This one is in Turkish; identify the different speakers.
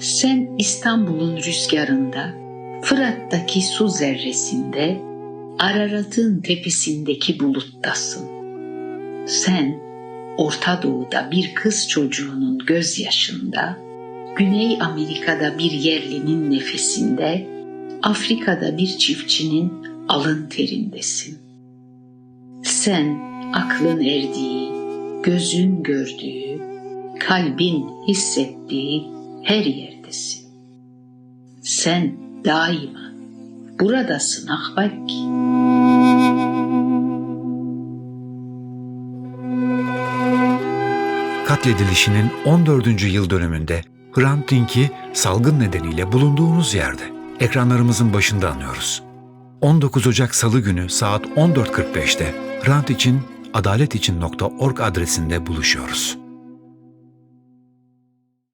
Speaker 1: Sen İstanbul'un rüzgarında, Fırat'taki su zerresinde, Ararat'ın tepesindeki buluttasın. Sen Orta Doğu'da bir kız çocuğunun gözyaşında, Güney Amerika'da bir yerlinin nefesinde, Afrika'da bir çiftçinin alın terindesin. Sen aklın erdiği, gözün gördüğü, kalbin hissettiği her yerdesin. Sen daima buradasın Ahbak.
Speaker 2: Katledilişinin 14. yıl dönümünde Hrant Dink'i salgın nedeniyle bulunduğunuz yerde ekranlarımızın başında anıyoruz. 19 Ocak Salı günü saat 14.45'te Hrant için adaletiçin.org adresinde buluşuyoruz.